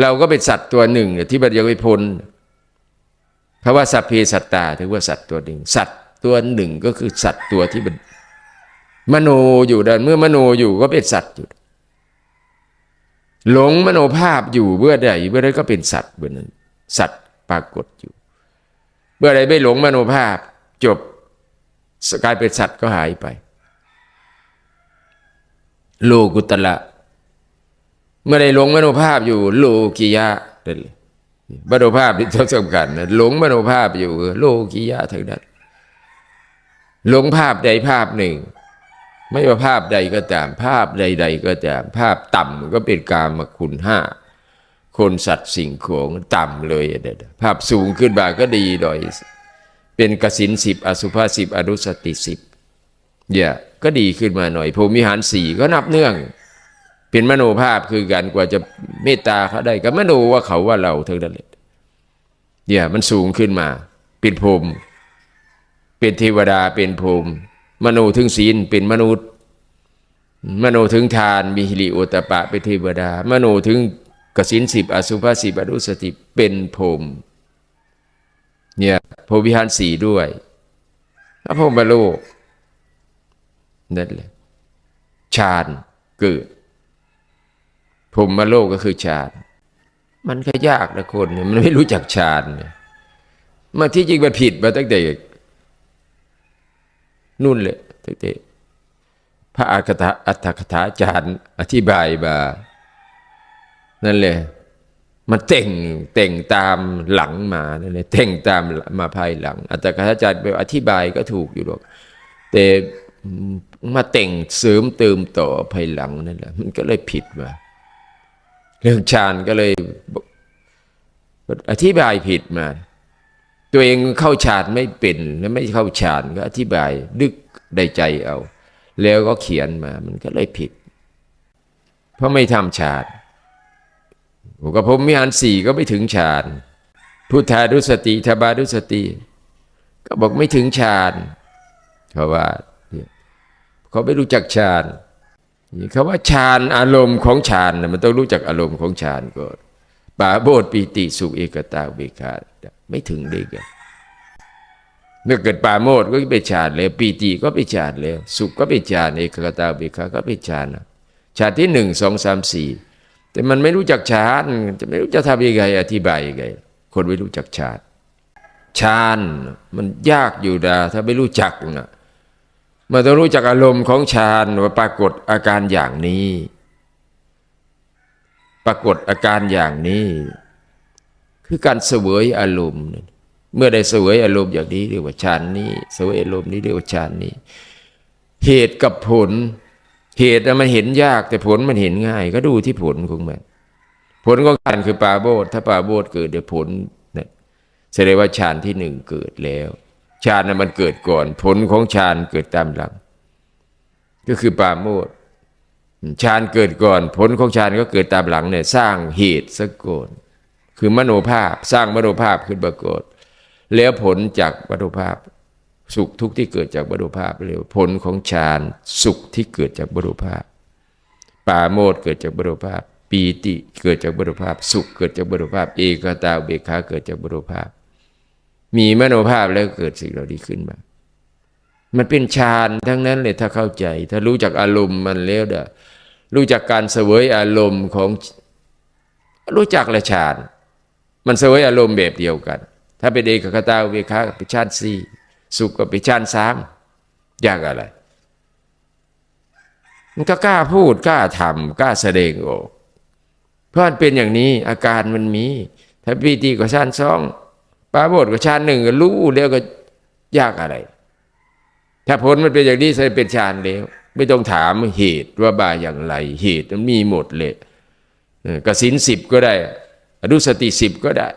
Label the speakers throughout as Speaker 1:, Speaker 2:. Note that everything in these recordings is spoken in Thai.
Speaker 1: เราก็เป็นสัตว์ตัวหนึ่งที่มันยังไม่พ้นเพราะว่าสัพเพสัตตาถือว่าสัตว์ตัวหนึ่ง สัตว์ตัวหนึ่งก็คือสัตว์ตัวที่มันมโนอยู่ดันเมื่อมโนอยู่ก็เป็นสัตว์อยู่ หลงมโนภาพอยู่เมื่อใดเมื่อใดก็เป็นสัตว์เมื่อนั้นสัตว์ปรากฏอยู่ เมื่อใดไม่หลงมโนภาพจบกลายเป็นสัตว์ก็หายไป โลกุตละ เมื่อใดหลงมโนภาพอยู่โลกิยะนั่นเลยมโนภาพที่สำคัญนะหลงมโนภาพอยู่โลกิยะทั้งนั้นหลงภาพใดภาพหนึ่ง ไม่ว่าภาพใดก็ตาม ภาพใด ๆ ก็ตาม ภาพต่ำก็เป็นกามคุณห้าคนสัตว์สิ่งของต่ำเลยเด็ดภาพสูงขึ้นมาก็ดีหน่อย เป็นกสินสิบอสุภาสิบอนุสติสิบเนี่ยก็ดีขึ้นมาหน่อยภูมิหารสี่ก็นับเนื่อง เป็นมโนภาพคือกันกว่าจะเมตตาเขาได้ก็มโนว่าเขาว่าเราเท่านั้นเลยเนี่ยมันสูงขึ้นมา เป็นภูมิเป็นเทวดาเป็นภูมิมโนถึงศีลเป็นมนุษย์ มโนถึงทานมีหิริโอตตปะเป็นเทวดา มโนถึงกสินสิบอสุภาสิบอนุสติเป็นภูมิเนี่ยพรหมวิหารสีด้วยพระพรหมโลกนั่นแหละฌานเกิด พรหมโลกก็คือฌาน มันก็ยากนะคนเนี่ยมันไม่รู้จักฌานเนี่ยมาที่จริงมันผิดมาตั้งแต่นู่นเลยตั้งแต่พระอัคถาอัตถกถาจารย์อธิบายมา นั่นเลยมันเต่งเต่งตามหลังมานั่นเลยเต่งตามมาภายหลัง อัตถกถาจารย์ไปอธิบายก็ถูกอยู่หรอก แต่มาเต่งเสริมเติมต่อภายหลังนั่นแหละมันก็เลยผิดมา เรื่องฌานก็เลยอธิบายผิดมา ตัวเองเข้าฌานไม่เป็นและไม่เข้าฌานก็อธิบายดึกได้ใจเอา แล้วก็เขียนมามันก็เลยผิด เพราะไม่ทำฌานผมกับผมมีอันสี่ก็ไม่ถึงฌานพุทธาดุสติทบาดุสติ ก็บอกไม่ถึงฌานเพราะว่าเขาไม่รู้จักฌาน เขาว่าฌานอารมณ์ของฌานมันต้องรู้จักอารมณ์ของฌานก่อนปาโบดปีติสุขเอกตาเบคาไม่ถึงได้ไงเมื่อเกิดปาโมดก็ไปฌานแล้วปีติก็ไปฌานแล้วสุขก็ไปฌานเอกตาเบคาก็ไปฌานฌานที่หนึ่งสองสามสี่แต่มันไม่รู้จักฌานจะไม่รู้จะทำยังไงอธิบายยังไงคนไม่รู้จักฌานฌานมันยากอยู่นะถ้าไม่รู้จักนะ มันต้องรู้จักอารมณ์ของฌานว่าปรากฏอาการอย่างนี้ ปรากฏอาการอย่างนี้ คือการเสวยอารมณ์ เมื่อได้เสวยอารมณ์อย่างนี้เรียกว่าฌานนี้ เสวยอารมณ์นี้เรียกว่าฌานนี้ เหตุกับผล เหตุมันเห็นยากแต่ผลมันเห็นง่าย ก็ดูที่ผลของมัน ผลของฌานคือปาโบดถ้าปาโบดเกิดเดี๋ยวผลเนี่ยแสดงว่าฌานที่หนึ่งเกิดแล้ว ฌานนั้นมันเกิดก่อน ผลของฌานเกิดตามหลัง ก็คือปาโมดฌานเกิดก่อน ผลของฌานก็เกิดตามหลังเนี่ยสร้างเหตุสะก่อนคือมโนภาพสร้างมโนภาพขึ้นปรากฏแล้วผลจากมโนภาพ สุขทุกข์ที่เกิดจากมโนภาพเร็วผลของฌานสุขที่เกิดจากมโนภาพปาโมดเกิดจากมโนภาพ ปีติเกิดจากมโนภาพ สุขเกิดจากมโนภาพ เอกตาเบคาเกิดจากมโนภาพ มีมโนภาพแล้วเกิดสิ่งเหล่านี้ขึ้นมา มันเป็นฌานทั้งนั้นเลยถ้าเข้าใจ ถ้ารู้จักอารมณ์มันแล้วเด้อรู้จักการเสวยอารมณ์ของรู้จักละฌานมันเสวยอารมณ์แบบเดียวกัน ถ้าเป็นเอกคตาเวคาเป็นฌานสี่สุขก็เป็นฌานสามยากอะไร มันก็กล้าพูดกล้าทำกล้าแสดงออกเพราะมันเป็นอย่างนี้อาการมันมี ถ้าปีติก็ฌานสอง ปาโมดกับฌานหนึ่งก็รู้แล้วก็ยากอะไร ถ้าผลมันเป็นอย่างนี้จะเป็นฌานแล้ว ไม่ต้องถามเหตุว่าบาอย่างไร เหตุมันมีหมดเลยกสินสิบก็ได้อนุสติสิบก็ได้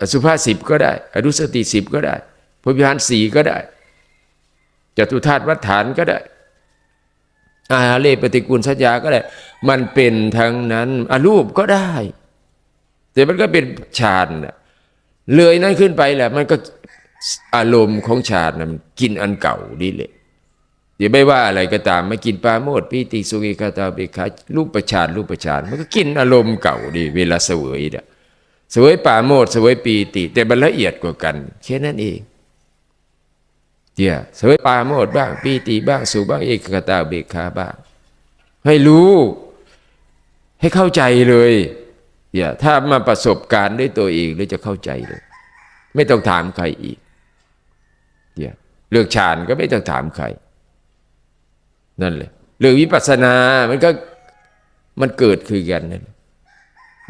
Speaker 1: อสุภาสิบก็ได้อนุสติสิบก็ได้พพิหารสี่ก็ได้จตุธาตุวัฏฐานก็ได้อาเลปฏิกูลสัญญาก็ได้ มันเป็นทั้งนั้นอรูปก็ได้ แต่มันก็เป็นฌานนะ เลยนั้นขึ้นไปแหละ มันก็อารมณ์ของฌานนะมันกินอันเก่านี่แหละอย่าไม่ว่าอะไรก็ตามมากินปลาโมดปีติสุขิกาตาเบกขารูปประชานรูปประชานมันก็กินอารมณ์เก่าดิเวลาเสวยเนี่ยเสวยปลาโมดเสวยปีติ แต่มันละเอียดกว่ากันแค่นั้นเองเดี๋ยวเสวยปลาโมดบ้างปีติบ้างสุขบ้างเอกกตาเบกขาบ้าง ให้รู้ ให้เข้าใจเลย อย่าถ้ามาประสบการณ์ด้วยตัวเองแล้วจะเข้าใจเลย ไม่ต้องถามใครอีกอย่าเรื่องฌานก็ไม่ต้องถามใคร นั่นเลยเรื่องวิปัสสนามันก็มันเกิดคือกันนั่นแหละ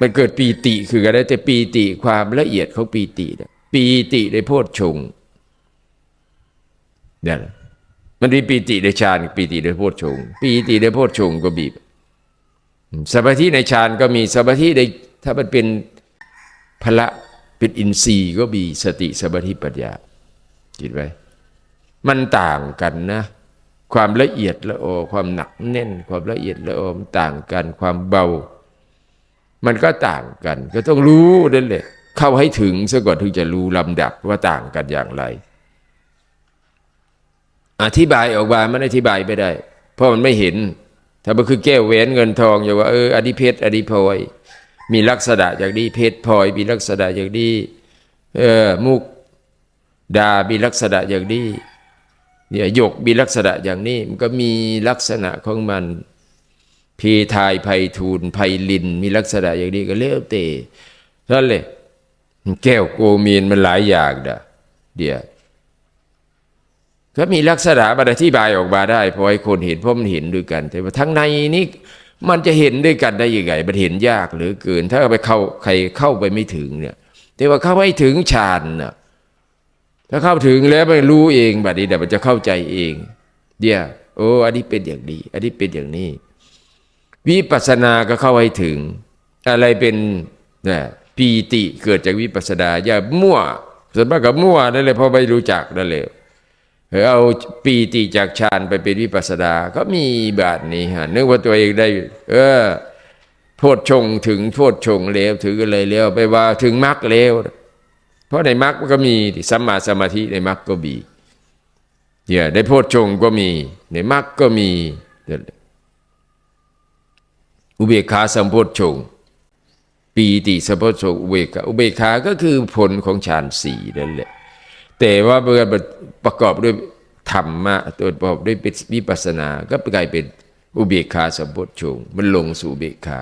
Speaker 1: มันเกิดปีติคือกันได้แต่ปีติความละเอียดของปีติเนี่ยปีติในโพชฌงค์นั่นแหละมันมีปีติในฌานปีติในโพชฌงปีติในโพชฌงก็บีบสมาธิในฌานก็มีสมาธิใน ถ้ามันเป็นพละเป็นอินทรีย์ก็มีสติสมาธิปัญญาคิดไว้ มันต่างกันนะ ความละเอียดละโอ ความหนักแน่น ความละเอียดละโอมันต่างกันความเบา มันก็ต่างกัน ก็ต้องรู้นั่นแหละเข้าให้ถึงซะก่อนถึงจะรู้ลำดับว่าต่างกันอย่างไร อธิบายออกมามันอธิบายไม่ได้ เพราะมันไม่เห็น ถ้ามันคือแก้วแหวนเงินทองอย่าว่าเอออดีเพชรอดีพลอย มีลักษณะอย่างนี้เพชรพลอยมีลักษณะอย่างนี้เออมุกดามีลักษณะอย่างนี้เนี่ยหยกมีลักษณะอย่างนี้มันก็มีลักษณะของมันพีทายไพทูลไพลิน มีลักษณะอย่างนี้ก็เลี้ยวเตะนั่นเลยแก้วโกมีนมันหลายอย่างนะเดี๋ยวก็มีลักษณะมันอธิบายออกมาได้พอให้คนเห็นเพราะมันเห็นด้วยกัน แต่ว่าทั้งในนี้ มันจะเห็นด้วยกันได้ยังไงมันเห็นยากหรือเกิน ถ้าไปเข้าใครเข้าไปไม่ถึงเนี่ยแต่ว่าเข้าไม่ถึงฌานน่ะถ้าเข้าถึงแล้วมันรู้เองแบบนี้เดี๋ยวมันจะเข้าใจเอง เดี๋ยวโอ้อันนี้เป็นอย่างนี้อันนี้เป็นอย่างนี้ วิปัสสนาก็เข้าให้ถึง อะไรเป็นนะปีติเกิดจากวิปัสสนาอย่ามั่วส่วนมากกับมั่วนั่นเลยเพราะไม่รู้จักนั่นเลย เอาปีติจากฌานไปเป็นวิปัสสนาก็มีแบบนี้ฮะนึกว่าตัวเองได้ เออโพดชงถึงโพดชงเลวถือกันเลยเลวไปว่าถึงมรรคเลวเพราะในมรรคก็มีสัมมาสมาธิในมรรคก็มีเนี่ยได้โพดชงก็มี ในมรรคก็มีอุเบกขาสัมโพธชงปีติสัมโพธชงอุเบกขาอุเบกขาก็คือผลของฌานสี่นั่นแหละ แต่ว่าเมื่อประกอบด้วยธรรมะตัวประกอบด้วยวิปัสสนา ก็กลายเป็นอุเบกขาสัมโพธชงมันลงสู่อุเบกขา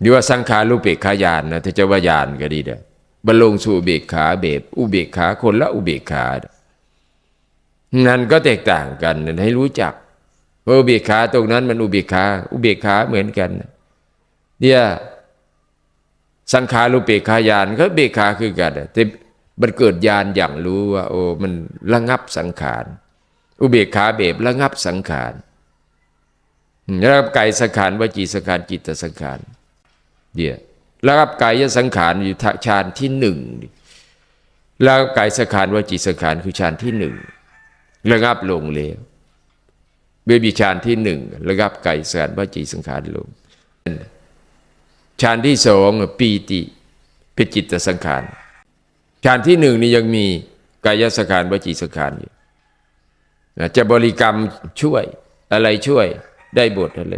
Speaker 1: หรือว่าสังขารุเบกขายานนะถ้าจะว่าญาณก็ดีเด้อบรรลงสู่อุเบกขาเบบอุเบกขาคนละอุเบกขานั้นก็แตกต่างกันให้รู้จักว่าอุเบกขาตรงนั้นมันอุเบกขาอุเบกขาเหมือนกันเนี่ย สังขารุเบกขายานก็เบกขาคือกันแต่มันเกิดญาณอย่างรู้ว่า โอ้มันระงับสังขาร อุเบกขาเบบระงับสังขารระงับกายสังขารวจีสังขารจิตสังขารเดี๋ยระงับกายสังขารอยู่ฌานที่หนึ่งระงับกายสังขารวจีสังขารคือฌานที่หนึ่งระงับลงแล้วเบบีฌานที่หนึ่งระงับกายสังขารวจีสังขารลง ฌานที่สองปีติเป็นจิตสังขารฌานที่หนึ่งนี่ยังมีกายสังขารวจีสังขารอยู่จะบริกรรมช่วยอะไรช่วยได้บทอะไร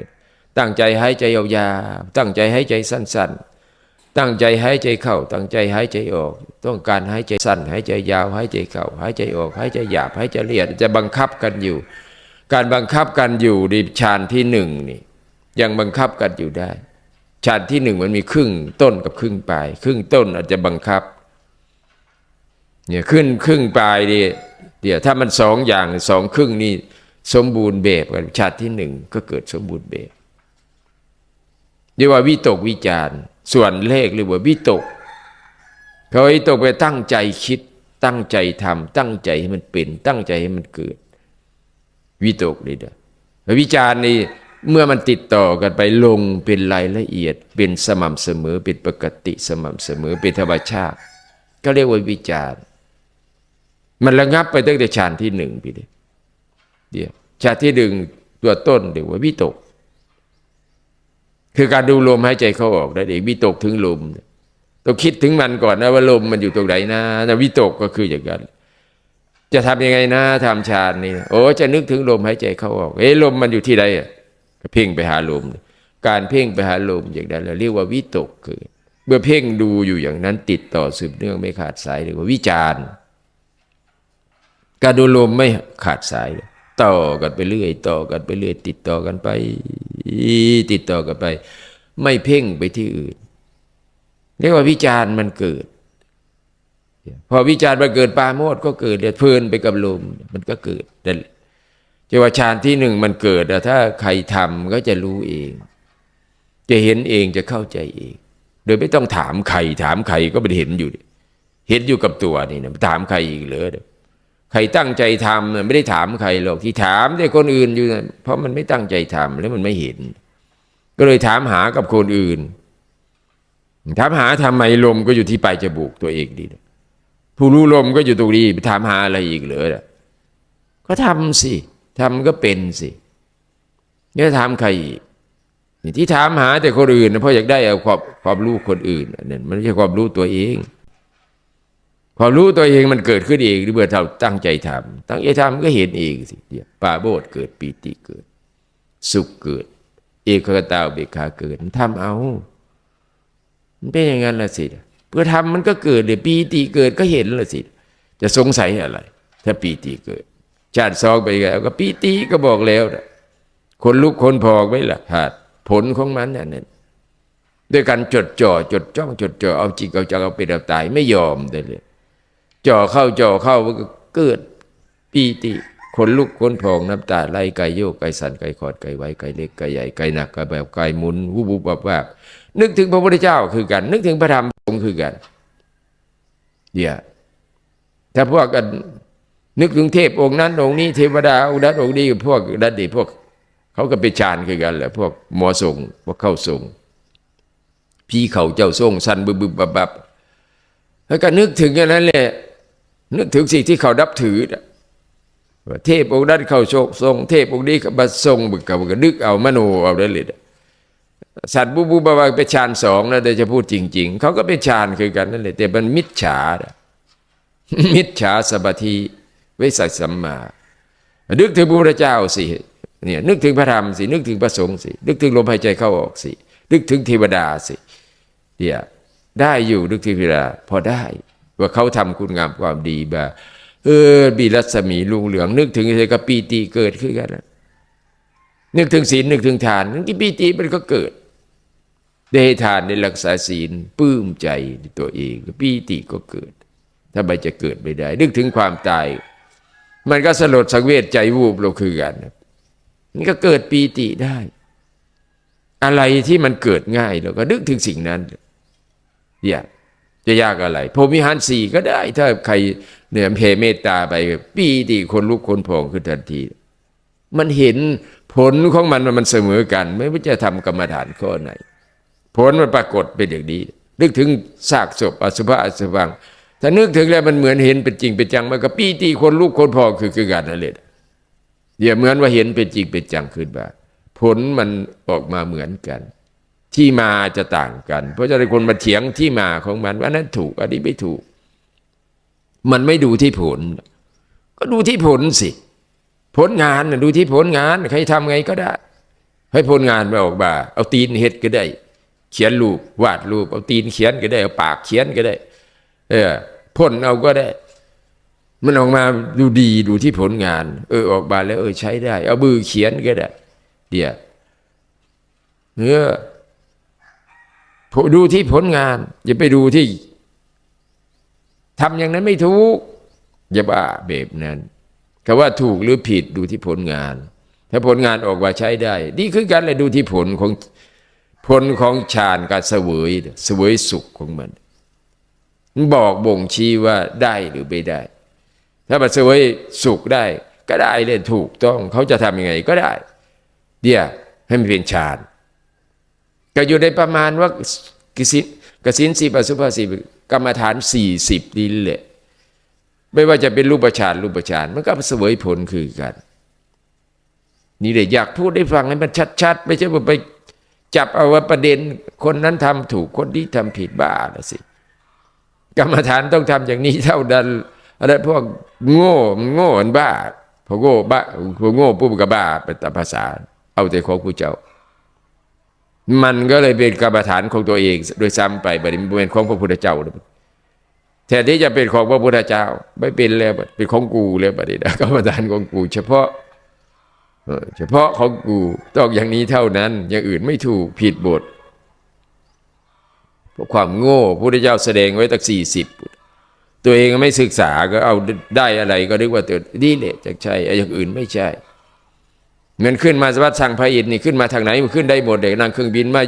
Speaker 1: ตั้งใจหายใจยาวๆตั้งใจหายใจสั้น ๆ ตั้งใจหายใจเข้า ตั้งใจหายใจออก ต้องการหายใจสั้นหายใจยาวหายใจเข้าหายใจออกหายใจหยาบหายใจละเอียดจะบังคับกันอยู่ การบังคับกันอยู่ในฌานที่หนึ่งนี่ยังบังคับกันอยู่ได้ ฌานที่หนึ่งมันมีครึ่งต้นกับครึ่งปลาย ครึ่งต้นอาจจะบังคับเนี่ยขึ้นครึ่งปลายดิเดี๋ยวถ้ามันสองอย่างสองครึ่งนี่สมบูรณ์แบบกันฌานที่หนึ่งก็เกิดสมบูรณ์แบบเรียกว่าวิตกวิจารส่วนเลขหรือว่าวิตกเขาวิตกไปตั้งใจคิด ตั้งใจทำตั้งใจให้มันเป็น ตั้งใจให้มันเกิดวิตกนี่เด้อวิจารนี่ เมื่อมันติดต่อกันไปลงเป็นรายละเอียด เป็นสม่ำเสมอเป็นปกติสม่ำเสมอเป็นธรรมชาติ ก็เรียกว่าวิจารมันระงับไปตั้งแต่ฌานที่หนึ่งพี่เดียวฌานที่หนึ่งตัวต้นเรียกว่าวิตก คือการดูลมหายใจเข้าออกได้เองวิตกถึงลมต้องคิดถึงมันก่อนนะว่าลมมันอยู่ตรงไหนนะนะวิตกก็คืออย่างนั้นจะทำยังไงนะทำฌานนี่โอ้จะนึกถึงลมหายใจเข้าออกเอ้ลมมันอยู่ที่ใดอะ เพ่งไปหาลม การเพ่งไปหาลมอย่างนั้นเราเรียกว่าวิตกคือ เมื่อเพ่งดูอยู่อย่างนั้นติดต่อสืบเนื่องไม่ขาดสายเรียกว่าวิจารณ์การดูลมไม่ขาดสาย ต่อกันไปเรื่อย ต่อกันไปเรื่อย ติดต่อกันไป ติดต่อกันไป ไม่เพ่งไปที่อื่น เรียกว่าวิจารณ์มันเกิด พอวิจารณ์มันเกิดปาโมดก็เกิดเดือดเพลินไปกับลมมันก็เกิดแต่ จะว่าฌานที่หนึ่งมันเกิดอะถ้าใครทำก็จะรู้เอง จะเห็นเองจะเข้าใจเอง โดยไม่ต้องถามใคร ถามใครก็ไม่ได้เห็นอยู่ เห็นอยู่กับตัวนี่นะถามใครอีกเหรอใครตั้งใจทำน่ะไม่ได้ถามใครหรอกที่ถามแต่คนอื่นอยู่นะเพราะมันไม่ตั้งใจทำแล้วมันไม่เห็น ก็เลยถามหากับคนอื่นถามหาทำไมลมก็อยู่ที่ปลายจมูกตัวเองดีนะผู้รู้ลมก็อยู่ตรงนี้ไปถามหาอะไรอีกเหรอก็ทำสิ ทำก็เป็นสิเนี่ยถามใครอีกที่ถามหาแต่คนอื่นนะเพราะอยากได้เอาความความรู้คนอื่นอันนั่นมันไม่ใช่ความรู้ตัวเอง ความรู้ตัวเองมันเกิดขึ้นเองหรือเมื่อเราตั้งใจทำตั้งใจทำก็เห็นเองสิเนี่ยปาโบดเกิดปีติเกิด สุขเกิด เอกคตาเบกขาเกิดทำเอา มันเป็นอย่างนั้นละสิเพื่อทำมันก็เกิดเดี๋ยวปีติเกิดก็เห็นละสิ จะสงสัยอะไร ถ้าปีติเกิด ชาติซองไปแล้วก็ปีติก็บอกแล้วนะคนลุกคนพองไว้ละหาดผลของมันนั่นนั่นด้วยการจดจ่อจดจ้องจดจ่อเอาจิตเอาจังเอาเป็นเอาตายไม่ยอมได้เลย จ่อเข้าจ่อเข้ามันก็เกิดปีติคนลุกคนพองน้ำตาไหลไกโยกไกสั่นไกขอดไกไว้ไกเล็กไกใหญ่ไกหนักไกแบบไกหมุนวุบวุบวับวับนึกถึงพระพุทธเจ้าคือกัน นึกถึงพระธรรมสงฆ์คือกันเดี๋ยวถ้าพวกกัน นึกถึงเทพองค์นั้นองค์นี้เทวดาองค์นั้นองค์นี้พวกนั้นดิพวกเขาก็ไปฌานคือกันแหละพวกหมอทรงพวกเข้าทรงพี่เขาเจ้าทรงสันบึบบึบบับบับแล้วก็นึกถึงอย่างนั้นแหละนึกถึงสิ่งที่เขาดับถือเทพองค์นั้นเข้าโชคทรง เทพองค์นี้มาทรงบึกกับกนึกเอามโนเอาได้เลยสัตว์บูบูบาบาไปฌานสองนะแต่จะพูดจริง ๆ เขาก็เป็นฌานคือกันนั่นแหละแต่มันมิจฉา มิจฉาสมาธิ วิสัยสัมมา นึกถึงพระพุทธเจ้าสิเนี่ยนึกถึงพระธรรมสิ นึกถึงพระสงฆ์สิ นึกถึงลมหายใจเข้าออกสิ นึกถึงเทวดาสิเนี่ยได้อยู่นึกถึงเวดาพอได้ว่าเขาทำคุณงามความดีแบบเออบีรัศมีลุงเหลือง นึกถึงอะไรก็ปีติเกิดขึ้นกันนะนึกถึงศีลนึกถึงทานนึกถึงปีติมันก็เกิด ได้ทานได้รักษาศีลปลื้มใจในตัวเองปีติก็เกิดถ้าไม่จะเกิดไม่ได้ นึกถึงความตาย มันก็สลดสังเวชใจวูบเราคือกันมันก็เกิดปีติได้ อะไรที่มันเกิดง่ายเราก็นึกถึงสิ่งนั้นอย่าจะยากอะไรพรมิหารสี่ก็ได้ ถ้าใครเนี่ยเพเมตตาไป ปีติคนลุกคนพองขึ้นทันที มันเห็นผลของมันมันเสมอกัน ไม่ว่าจะทำกรรมฐานข้อไหน ผลมันปรากฏเป็นอย่างนี้นึกถึงซากศพอสุภะอสุพัง ถ้านึกถึงแล้วมันเหมือนเห็นเป็นจริงเป็นจังมันก็ปีติคนลุกคนพอคือคือการนั่นแหลเดี๋ยวเหมือนว่าเห็นเป็นจริงเป็นจังขึ้นมาผลมันออกมาเหมือนกัน ที่มาจะต่างกัน เพราะจะได้คนมาเถียงที่มาของมันว่านั้นถูกอันนี้ไม่ถูก มันไม่ดูที่ผล ก็ดูที่ผลสิ ผลงานดูที่ผลงาน ใครทำไงก็ได้ ให้ผลงานมาออกมาเอาตีนเฮ็ดก็ได้ เขียนรูปวาดรูปเอาตีนเขียนก็ได้เอาปากเขียนก็ได้ เออพ่นเอาก็ได้ มันออกมาดูดีดูที่ผลงาน เออออกมาแล้ว เออใช้ได้ เอามือเขียนก็ได้ เดี๋ยวเออดูที่ผลงาน อย่าไปดูที่ทำอย่างนั้นไม่ถูกอย่าบ้าแบบนั้นคำว่าถูกหรือผิดดูที่ผลงาน ถ้าผลงานออกมาใช้ได้ นี่คือการเลยดูที่ผลของผลของฌานการเสวยเสวยสุขของมัน บอกบ่งชี้ว่าได้หรือไม่ได้ ถ้ามันเสวยสุขได้ก็ได้เลยถูกต้องเขาจะทำยังไงก็ได้เดี๋ยวให้มันเป็นฌานก็อยู่ในประมาณว่ากสินกสินสีปสุภาสีกรรมฐานสี่สิบนี่แหละไม่ว่าจะเป็นรูปฌานรูปฌานมันก็เสวยผลคือกัน นี่เลยอยากพูดได้ฟังให้มันชัดๆ ไม่ใช่ว่าไปจับเอาว่าประเด็นคนนั้นทำถูกคนนี้ทำผิดบ้าละสิ กรรมฐานต้องทำอย่างนี้เท่านั้นอันนั้นพวกโง่โง่บ้าพอโง่บ้าพอโง่ปุ๊บก็บ้าเป็นตามภาษา เอาแต่ของผู้เจ้า มันก็เลยเป็นกรรมฐานของตัวเอง โดยซ้ำไปบัดนี้มันเป็นของพระพุทธเจ้าแทนที่จะเป็นของพระพุทธเจ้า ไม่เป็นแล้วเป็นของกูแล้วบัดนี้นะกรรมฐานของกู เฉพาะเออเฉพาะของกูต้องอย่างนี้เท่านั้น อย่างอื่นไม่ถูกผิดบท ความโง่พระพุทธเจ้าแสดงไว้ตั้งสี่สิบตัวเองไม่ศึกษาก็เอาได้อะไรก็นึกว่าตัวนี่แหละจะใช่ไอ้อย่างอื่นไม่ใช่เงินขึ้นมาสวัสดิ์สั่งพระอินทร์นี่ขึ้นมาทางไหนมันขึ้นได้หมดเลยนั่งเครื่องบินมา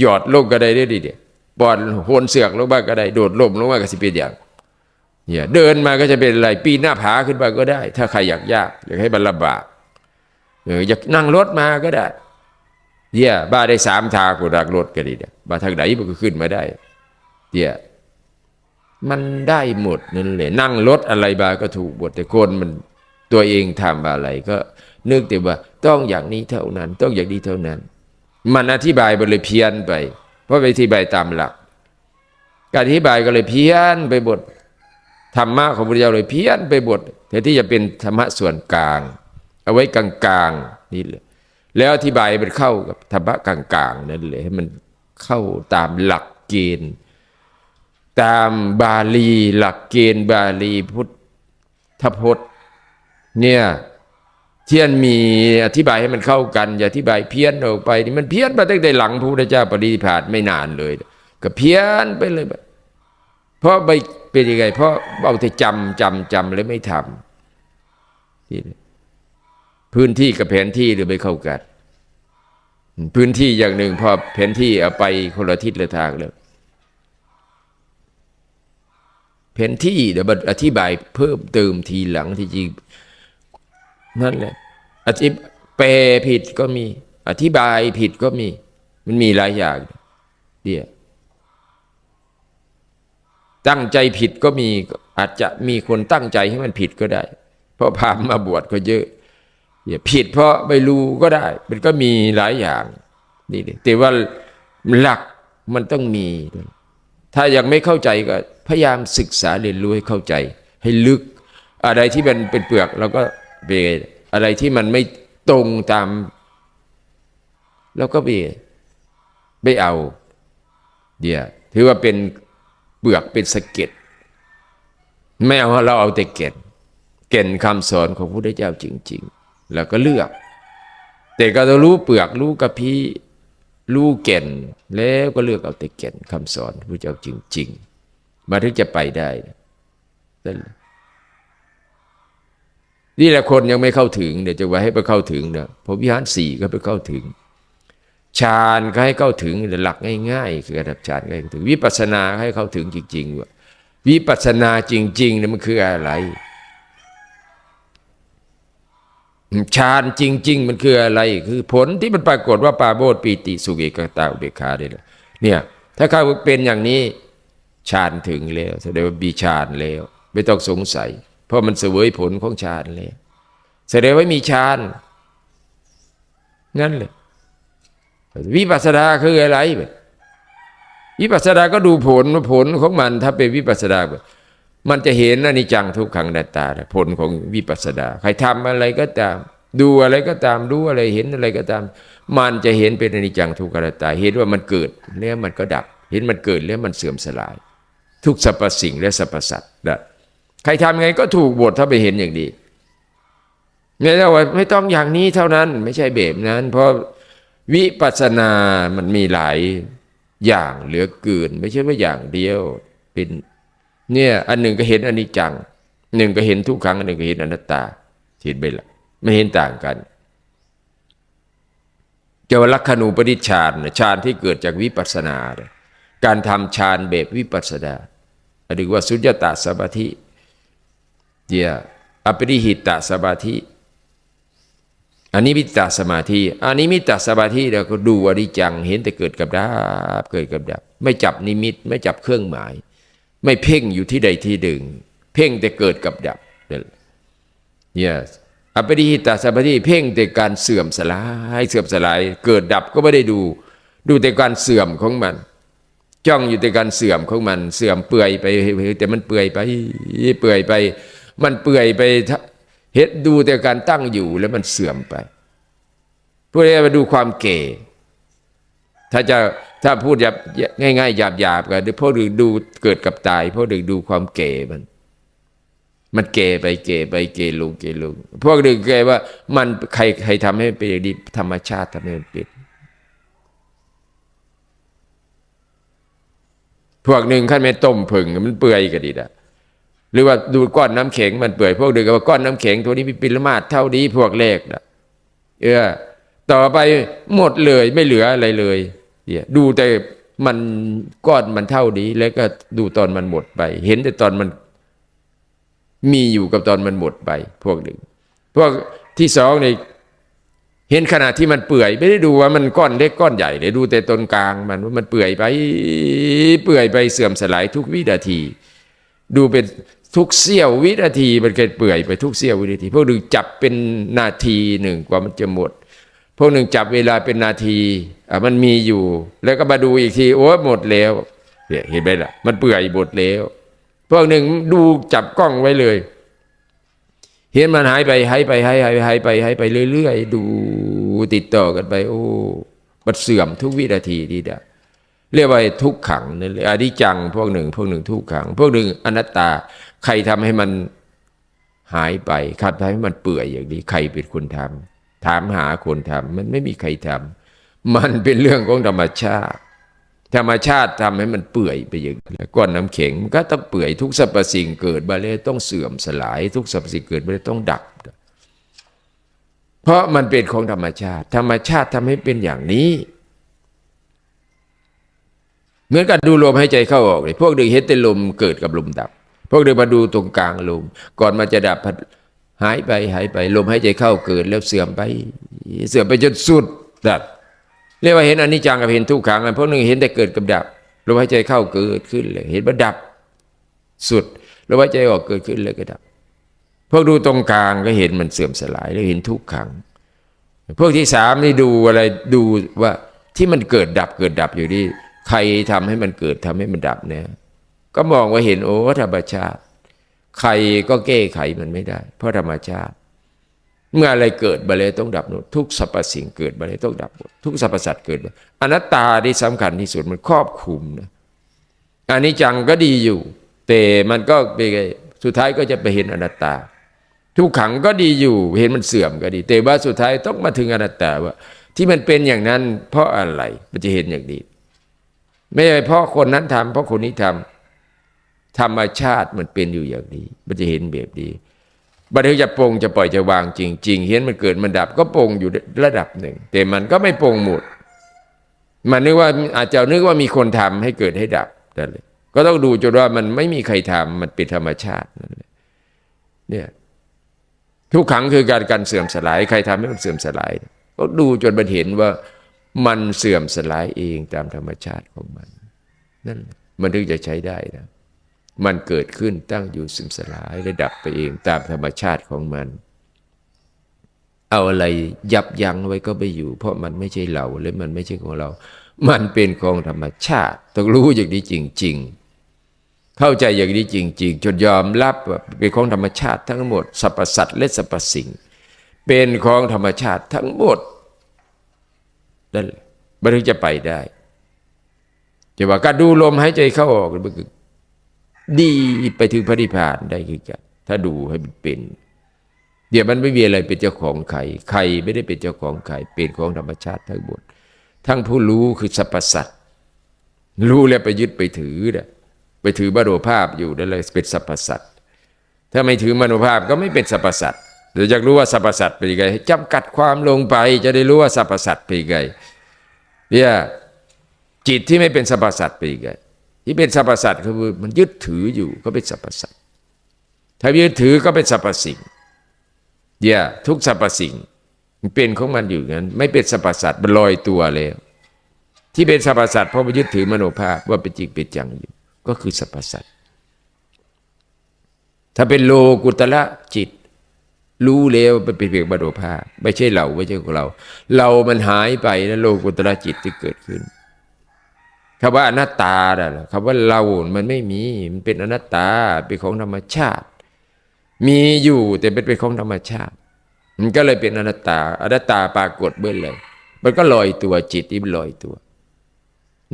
Speaker 1: หยอดลงก็ได้ได้ดิเดียบอลโหนเสือกลงบ้างก็ได้โดดล่มลงมาก็สิเป็นอย่างเนี่ยเดินมาก็จะเป็นอะไรปีนหน้าผาขึ้นไปก็ได้ ถ้าใครอยากยากอยากให้บรรลบากเอออยากนั่งรถมาก็ได้ เดียบ้าได้สามทางกูรักรถก็ดีเดียบ้าทางไหนมันก็ขึ้นมาได้เดี๋ยมันได้หมดนั่นแหละนั่งรถอะไรบาก็ถูกหมดแต่คนมันตัวเองทำอะไรก็นึกแต่ว่าต้องอย่างนี้เท่านั้น ต้องอย่างนี้เท่านั้น มันอธิบายไปเลยเพี้ยนไป เพราะไปอธิบายตามหลัก การอธิบายก็เลยเพี้ยนไปบทธรรมะของพระเจ้าเลยเพี้ยนไปบทแทนที่จะเป็นธรรมะส่วนกลาง เอาไว้กลางๆนี่เลย แล้วอธิบายมันเข้ากับธรรมะกลางๆนั่นเลยให้มันเข้าตามหลักเกณฑ์ ตามบาลีหลักเกณฑ์บาลีพุทธพจน์เนี่ยเทียนมีอธิบายให้มันเข้ากัน อย่าอธิบายเพี้ยนออกไปนี่มันเพี้ยนมาตั้งแต่หลังพระพุทธเจ้าปรินิพานไม่นานเลย ก็เพี้ยนไปเลย เพราะไปเป็นยังไง เพราะเอาแต่จำจำจำแล้วไม่ทำนี่ พื้นที่กับแผนที่หรือไม่เข้ากันพื้นที่อย่างหนึ่งพอแผนที่เอาไปคนละทิศละทางเลยแผนที่เดี๋ยวอธิบายเพิ่มเติมทีหลังที่จริงนั่นแหละอธิแปลผิดก็มี อธิบายผิดก็มี มันมีหลายอย่างเดียตั้งใจผิดก็มีอาจจะมีคนตั้งใจให้มันผิดก็ได้ เพราะพามาบวชก็เยอะ อย่าผิดเพราะไม่รู้ก็ได้ มันก็มีหลายอย่างนี่แต่ว่าหลักมันต้องมี ถ้ายังไม่เข้าใจก็พยายามศึกษาเรียนรู้ให้เข้าใจ ให้ลึก อะไรที่มันเป็นเปลือกเราก็เบอะไรที่มันไม่ตรงตามเราก็เบไม่เอาเดี๋ยวถือว่าเป็นเปลือกเป็นสะเก็ดไม่เอาเราเอาแต่เก็ดเก่นคำสอนของพระพุทธเจ้าจริง ๆ แล้วก็เลือก แต่ก็ต้องรู้เปลือกรู้กระพี้รู้เก่นแล้วก็เลือกเอาแต่เก่นคำสอนพระเจ้าจริง ๆ มาถึงจะไปได้นั่นนี่แหละคนยังไม่เข้าถึงเดี๋ยวจะไว่าให้ไปเข้าถึงเนะพอวิหารสี่ก็ไปเข้าถึงฌานก็ให้เข้าถึงหลักง่ายๆ คือระดับฌานก็ให้เข้าถึงวิปัสสนาให้เข้าถึงจริงๆว่าวิปัสสนาจริงๆเนี่ยมันคืออะไร ฌานจริง ๆ มันคืออะไร คือผลที่มันปรากฏว่าปาโบดปีติสุเกกตาอุเบกขาได้เลยเนี่ย ถ้าเขาเป็นอย่างนี้ฌานถึงแล้วแสดงว่ามีฌานแล้ว ไม่ต้องสงสัย เพราะมันเสวยผลของฌานแล้วแสดงว่ามีฌานงั้นเลยวิปัสสนาคืออะไรวิปัสสนาก็ดูผลผลของมันถ้าเป็นวิปัสสนา มันจะเห็นอนิจจังทุกขังดัตตาผลของวิปัสสนาใครทำอะไรก็ตาม ดูอะไรก็ตามรู้อะไรเห็นอะไรก็ตาม มันจะเห็นเป็นอนิจจังทุกขังดัตตา เห็นว่ามันเกิดแล้วมันก็ดับ เห็นมันเกิดแล้วมันเสื่อมสลาย ทุกสรรพสิ่งและสรรพสัตว์นะใครทำไงก็ถูกบทถ้าไปเห็นอย่างนี้ไม่ได้ว่าไม่ต้องอย่างนี้เท่านั้นไม่ใช่แบบนั้น เพราะวิปัสสนามันมีหลายอย่างเหลือเกิน ไม่ใช่ว่าอย่างเดียวเป็น เนี่ยอันหนึ่งก็เห็นอนิจจังหนึ่งก็เห็นทุกครั้งอันหนึ่งก็เห็นอนัตตาเห็นไปละไม่เห็นต่างกันเจ้าลักขณูปนิชฌานฌานที่เกิดจากวิปัสสนา การทำฌานแบบวิปัสสนาหรือว่าสุญญตาสมาธิเดียอปริหิตตสมาธิอันนี้มิตรสมาธิอันนี้มิตรสมาธิเราก็ดูอริจัง เห็นแต่เกิดกับดับเกิดกับดับ ไม่จับนิมิต ไม่จับเครื่องหมาย ไม่เพ่งอยู่ที่ใดที่หนึ่ง เพ่งแต่เกิดกับดับเนี่ยอปริหิตาสมาธิเพ่งแต่การเสื่อมสลายเสื่อมสลาย เกิดดับก็ไม่ได้ดู ดูแต่การเสื่อมของมัน จ้องอยู่แต่การเสื่อมของมัน เสื่อมเปื่อยไปแต่มันเปื่อยไปเปื่อยไป มันเปื่อยไปเห็นดูแต่การตั้งอยู่แล้วมันเสื่อมไปพวกนี้มาดูความเก่ ถ้าจะถ้าพูดหยาบง่ายๆหยาบหยาบๆกันพวกดึงดูเกิดกับตายพวกดึงดูความเก่มัน มันเก่ไปเก่ไปเก่ลงเก่ลงพวกดึงเก่ว่า มันใครใครทำให้เป็นอย่างนี้ธรรมชาติทำให้มันเป็นพวกหนึ่งขั้นไม่ต้มผึ่งมันเปื่อยก็ดีนะหรือว่าดูก้อนน้ำแข็งมันเปื่อยพวกดึงก็ว่าก้อนน้ำแข็งตัวนี้มีปริมาตรเท่านี้พวกเลขนะเออ ต่อไปหมดเลยไม่เหลืออะไรเลย เนี่ยดูแต่มันก้อนมันเท่านี้ แล้วก็ดูตอนมันหมดไป เห็นแต่ตอนมันมีอยู่กับตอนมันหมดไป พวกหนึ่ง พวกที่สองนี่เห็นขณะที่มันเปื่อย ไม่ได้ดูว่ามันก้อนเล็กก้อนใหญ่เลยดูแต่ตนกลางมันว่ามันเปื่อยไป เปื่อยไปเสื่อมสลายทุกวินาที ดูเป็นทุกเสี้ยววินาทีมันเกิดเปื่อยไปทุกเสี้ยววินาที พวกหนึ่งจับเป็นนาทีหนึ่งกว่ามันจะหมด พวกหนึ่งจับเวลาเป็นนาทีอะมันมีอยู่ แล้วก็มาดูอีกทีโอ้หมดแล้วเนี่ยเห็นไหมล่ะ มันเปื่อยหมดแล้ว พวกหนึ่งดูจับกล้องไว้เลย เห็นมันหายไปหายไปหายหายหายไปหายไปเรื่อยๆดูติดต่อกันไป โอ้มันเสื่อมทุกวินาทีดีดะเรียกว่าทุกขังนั่นเลยอนิจจังพวกหนึ่ง พวกหนึ่งทุกขัง พวกหนึ่งอนัตตา ใครทำให้มันหายไปใครทำให้มันเปื่อยอย่างนี้ ใครเป็นคนทำ ถามหาคนทำมันไม่มีใครทำมันเป็นเรื่องของธรรมชาติ ธรรมชาติทำให้มันเปื่อยไปอย่างนี้ก้อนน้ำแข็งก็ต้องเปื่อยทุกสรรพสิ่งเกิดมาเลยต้องเสื่อมสลาย ทุกสรรพสิ่งเกิดมาเลยต้องดับ เพราะมันเป็นของธรรมชาติ ธรรมชาติทำให้เป็นอย่างนี้เหมือนกันดูลมใหายใจเข้าออกเลยพวกดึงเห็นแต่ลมเกิดกับลมดับ พวกดึงมาดูตรงกลางลม ก่อนมันจะดับ หายไปหายไป ลมหายใจเข้าเกิดแล้วเสื่อมไป เสื่อมไปจนสุดดับเรียกว่าเห็นอนิจจังกับเห็นทุกขังกันพวกหนึ่งเห็นแต่เกิดกับดับลมหายใจเข้าเกิดขึ้นเลยเห็นว่าดับสุดลมหายใจออกเกิดขึ้นเลยก็ดับ พวกดูตรงกลางก็เห็นมันเสื่อมสลายแล้วเห็นทุกขัง พวกที่สามนี่ดูอะไรดูว่าที่มันเกิดดับเกิดดับอยู่นี่ใครทำให้มันเกิดทำให้มันดับเนี่ย ก็มองว่าเห็นโอ้ธรรมชาติ ใครก็แก้ไขมันไม่ได้ เพราะธรรมชาติ เมื่ออะไรเกิดบาเลยต้องดับหมดทุกสรรพสิ่งเกิดบาเลยต้องดับหมดทุกสรรพสัตว์เกิดอนัตตาที่สำคัญที่สุดมันครอบคลุมนะอันนี้จังก็ดีอยู่ แต่มันก็เป็นสุดท้ายก็จะไปเห็นอนัตตา ทุกขังก็ดีอยู่เห็นมันเสื่อมก็ดี แต่ว่าสุดท้ายต้องมาถึงอนัตตาว่า ที่มันเป็นอย่างนั้น เพราะอะไรมันจะเห็นอย่างนี้ไม่ใช่เพราะคนนั้นทำเพราะคนนี้ทำ ธรรมชาติมันเป็นอยู่อย่างนี้ มันจะเห็นแบบนี้บัดนี้จะปรงจะปล่อยจะวางจริง ๆ เห็นมันเกิดมันดับก็ปรงอยู่ระดับหนึ่ง แต่มันก็ไม่ปรงหมด มันนึกว่าอาจจะนึกว่ามีคนทำให้เกิดให้ดับนั่นเลยก็ต้องดูจนว่ามันไม่มีใครทำมันเป็นธรรมชาตินั่นแหละเนี่ยทุกครั้งคือการการเสื่อมสลาย ใครทำให้มันเสื่อมสลาย ก็ดูจนมันเห็นว่ามันเสื่อมสลายเองตามธรรมชาติของมันนั่นมันถึงจะใช้ได้นะ มันเกิดขึ้นตั้งอยู่สื่มสลายและดับไปเองตามธรรมชาติของมัน เอาอะไรยับยั้งไว้ก็ไม่อยู่ เพราะมันไม่ใช่เราและมันไม่ใช่ของเรา มันเป็นของธรรมชาติ ต้องรู้อย่างนี้จริง ๆ เข้าใจอย่างนี้จริง ๆ จนยอมรับว่าเป็นของธรรมชาติทั้งหมดสรรพสัตว์และสรรพสิ่ง เป็นของธรรมชาติทั้งหมดนั่นแหละมันถึงจะไปได้จะว่าการดูลมหายใจเข้าออกมันคือ ดีไปถึงพระนิพพานได้คือกันถ้าดูให้มันเป็น เดี๋ยวมันไม่มีอะไรเป็นเจ้าของใครใครไม่ได้เป็นเจ้าของใครเป็นของธรรมชาติทั้งหมดทั้งผู้รู้คือสรรพสัตว์รู้แล้วไปยึดไปถือเนี่ยไปถือมโนภาพอยู่นั่นเลยเป็นสรรพสัตว์ถ้าไม่ถือมโนภาพก็ไม่เป็นสรรพสัตว์เดี๋ยวอยากรู้ว่าสรรพสัตว์เป็นยังไงจำกัดความลงไป จะได้รู้ว่าสรรพสัตว์เป็นยังไงเนี่ยจิตที่ไม่เป็นสรรพสัตว์เป็นยังไง ที่เป็นสรรพสัตว์คือมันยึดถืออยู่ก็เป็นสรรพสัตว์ถ้ายึดถือก็เป็นสรรพสิ่งเนี่ยทุกสรรพสิ่งมันเป็นของมันอยู่งั้น ไม่เป็นสรรพสัตว์มันลอยตัวแล้ว ที่เป็นสรรพสัตว์เพราะมันยึดถือมโนภาพว่าเป็นจริงเป็นจังอยู่ ก็คือสรรพสัตว์ถ้าเป็นโลกุตละจิต รู้แล้วมันเป็นเพียงมโนภาพ ไม่ใช่เราไม่ใช่ของเรา เรามันหายไปแล้วโลกุตละจิตที่เกิดขึ้น คำว่าอนัตตาน่ะคำว่าเรา มันไม่มี มันเป็นอนัตตา เป็นของธรรมชาติ มีอยู่แต่เป็นเป็นของธรรมชาติ มันก็เลยเป็นอนัตตา อนัตตาปรากฏเบื้องเลย มันก็ลอยตัวจิตที่ลอยตัว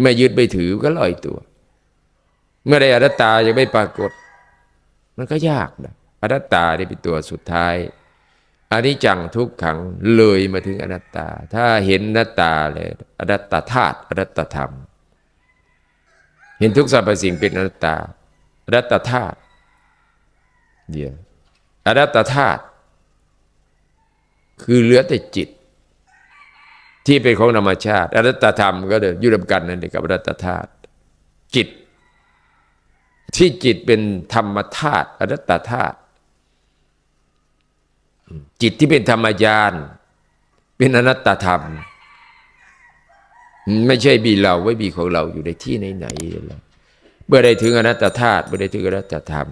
Speaker 1: เมื่อยึดไปถือก็ลอยตัว เมื่อใดอนัตตายังไม่ปรากฏ มันก็ยากนะอนัตตาได้เป็นตัวสุดท้ายอนิจจังทุกขังเลยมาถึงอนัตตา ถ้าเห็นอนัตตาเลยอนัตตาธาตุอนัตตธรรม เห็นทุกสรรพสิ่งเป็นอนัตตาอนัตตธาตุเดียวอนัตตธาตุคือเหลือแต่จิต ที่เป็นของธรรมชาติอนัตตธรรมก็เดินอยู่ด้วยกันนั่นเองกับอนัตตธาตุจิต ที่จิตเป็นธรรมธาตุอนัตตธาตุจิตที่เป็นธรรมญาณเป็นอนัตตธรรม ไม่ใช่บีเราไว้บีของเราอยู่ในที่ไหนๆเลยเมื่อได้ถึงอนัตตธาตุเมื่อได้ถึงอนัตตธรรม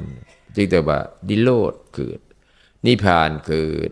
Speaker 1: จึงแต่ว่าดิโลดเกิดนิพพานเกิด